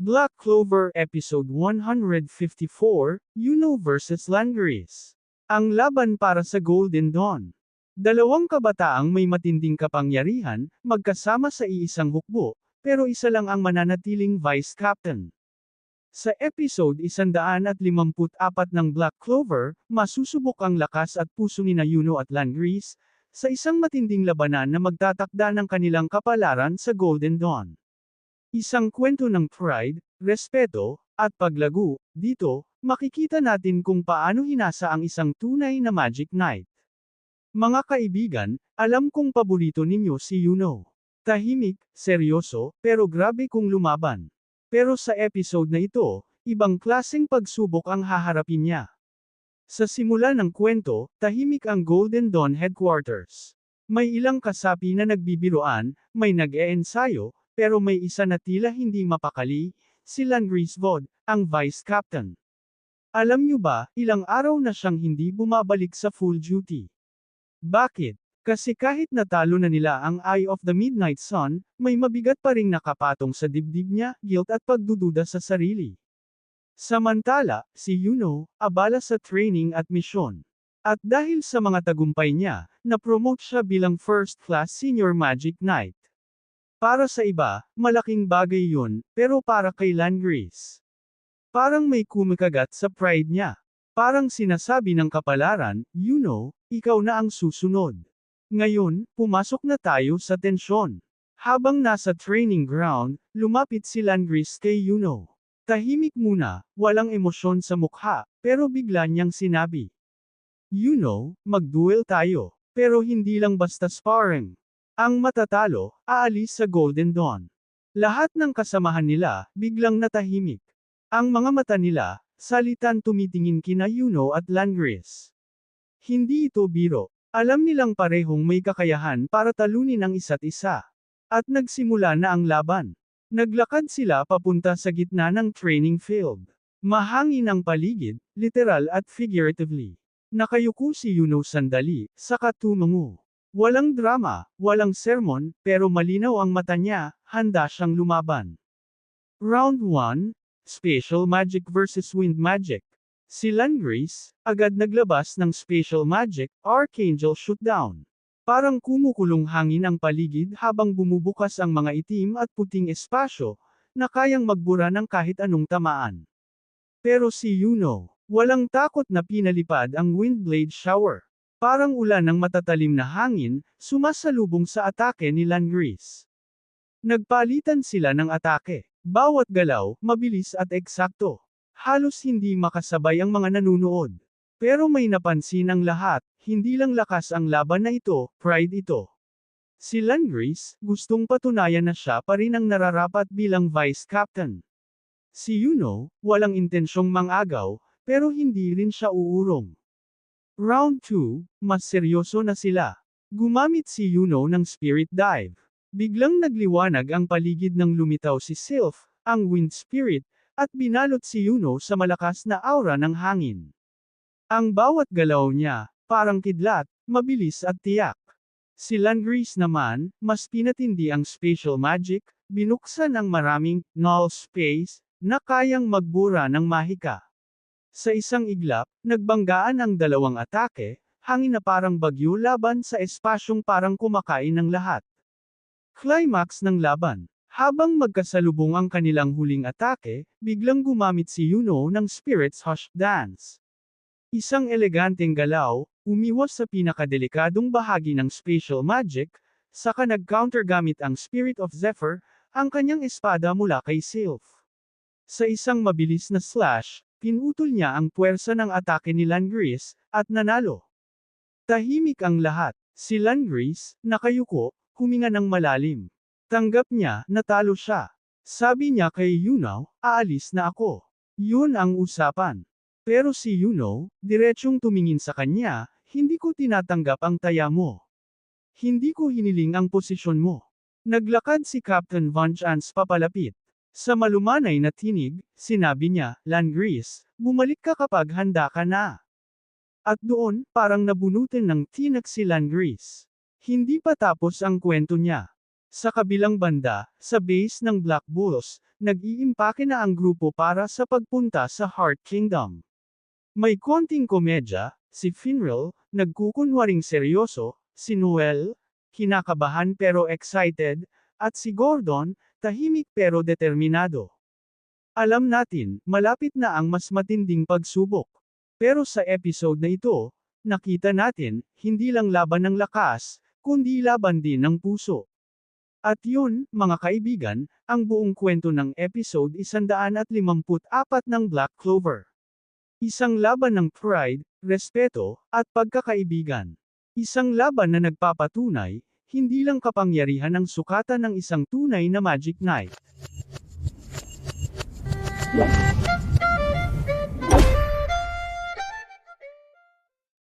Black Clover Episode 154, Yuno vs. Langris. Ang laban para sa Golden Dawn. Dalawang kabataang may matinding kapangyarihan, magkasama sa iisang hukbo, pero isa lang ang mananatiling Vice Captain. Sa episode 154 ng Black Clover, masusubok ang lakas at puso ni Yuno at Langris, sa isang matinding labanan na magtatakda ng kanilang kapalaran sa Golden Dawn. Isang kwento ng pride, respeto, at paglago, dito, makikita natin kung paano hinasa ang isang tunay na Magic Knight. Mga kaibigan, alam kong paborito ninyo si Yuno. Tahimik, seryoso, pero grabe kung lumaban. Pero sa episode na ito, ibang klaseng pagsubok ang haharapin niya. Sa simula ng kwento, tahimik ang Golden Dawn Headquarters. May ilang kasapi na nagbibiroan, may nag-eensayo, pero may isa na tila hindi mapakali, si Landry Vod, ang Vice Captain. Alam niyo ba, ilang araw na siyang hindi bumabalik sa full duty. Bakit? Kasi kahit natalo na nila ang Eye of the Midnight Sun, may mabigat pa ring nakapatong sa dibdib niya, guilt at pagdududa sa sarili. Samantala, si Yuno, abala sa training at misyon. At dahil sa mga tagumpay niya, na-promote siya bilang First Class Senior Magic Knight. Para sa iba, malaking bagay yun, pero para kay Langris. Parang may kumikagat sa pride niya. Parang sinasabi ng kapalaran, you know, ikaw na ang susunod. Ngayon, pumasok na tayo sa tensyon. Habang nasa training ground, lumapit si Langris kay Yuno. Tahimik muna, walang emosyon sa mukha, pero bigla niyang sinabi. Yuno, mag-duel tayo, pero hindi lang basta sparring. Ang matatalo, aalis sa Golden Dawn. Lahat ng kasamahan nila, biglang natahimik. Ang mga mata nila, salitan tumitingin kina Yuno at Langris. Hindi ito biro. Alam nilang parehong may kakayahan para talunin ang isa't isa. At nagsimula na ang laban. Naglakad sila papunta sa gitna ng training field. Mahangin ang paligid, literal at figuratively. Nakayuko si Yuno sandali, saka tumungo. Walang drama, walang sermon, pero malinaw ang mata niya, handa siyang lumaban. Round 1, Spatial Magic vs Wind Magic. Si Langris, agad naglabas ng Spatial Magic, Archangel Shootdown. Parang kumukulong hangin ang paligid habang bumubukas ang mga itim at puting espasyo, na kayang magbura ng kahit anong tamaan. Pero si Yuno, walang takot na pinalipad ang Windblade Shower. Parang ulan ng matatalim na hangin, sumasalubong sa atake ni Langris. Nagpalitan sila ng atake. Bawat galaw, mabilis at eksakto. Halos hindi makasabay ang mga nanunood. Pero may napansin ang lahat, hindi lang lakas ang laban na ito, pride ito. Si Langris, gustong patunayan na siya pa rin ang nararapat bilang vice captain. Si Yuno, walang intensyong mangagaw, pero hindi rin siya uurong. Round 2, mas seryoso na sila. Gumamit si Yuno ng Spirit Dive. Biglang nagliwanag ang paligid ng lumitaw si Sylph, ang Wind Spirit, at binalot si Yuno sa malakas na aura ng hangin. Ang bawat galaw niya, parang kidlat, mabilis at tiyak. Si Langris naman, mas pinatindi ang spatial magic, binuksan ang maraming null space, na kayang magbura ng mahika. Sa isang iglap, nagbanggaan ang dalawang atake, hangin na parang bagyo laban sa espasyong parang kumakain ng lahat. Climax ng laban. Habang magkasalubong ang kanilang huling atake, biglang gumamit si Yuno ng Spirit's Hush Dance. Isang eleganteng galaw, umiwas sa pinakadelikadong bahagi ng spatial magic, saka nag-counter gamit ang Spirit of Zephyr, ang kanyang espada mula kay Sylph. Sa isang mabilis na slash, Pinutol niya ang puwersa ng atake ni Langris, at nanalo. Tahimik ang lahat. Si Langris, nakayuko, huminga ng malalim. Tanggap niya, natalo siya. Sabi niya kay Yuno, aalis na ako. Yun ang usapan. Pero si Yuno, diretsyong tumingin sa kanya, hindi ko tinatanggap ang taya mo. Hindi ko hiniling ang posisyon mo. Naglakad si Captain Von Chance papalapit. Sa malumanay na tinig, sinabi niya, Langris, bumalik ka kapag handa ka na. At doon, parang nabunutin ng tinak si Langris. Hindi pa tapos ang kwento niya. Sa kabilang banda, sa base ng Black Bulls, nag-iimpake na ang grupo para sa pagpunta sa Heart Kingdom. May konting komedya, si Finral, nagkukunwaring seryoso, si Noel, kinakabahan pero excited, at si Gordon, tahimik pero determinado. Alam natin, malapit na ang mas matinding pagsubok. Pero sa episode na ito, nakita natin, hindi lang laban ng lakas, kundi laban din ng puso. At yun, mga kaibigan, ang buong kwento ng episode 154 ng Black Clover. Isang laban ng pride, respeto, at pagkakaibigan. Isang laban na nagpapatunay, hindi lang kapangyarihan ang sukatan ng isang tunay na Magic Knight.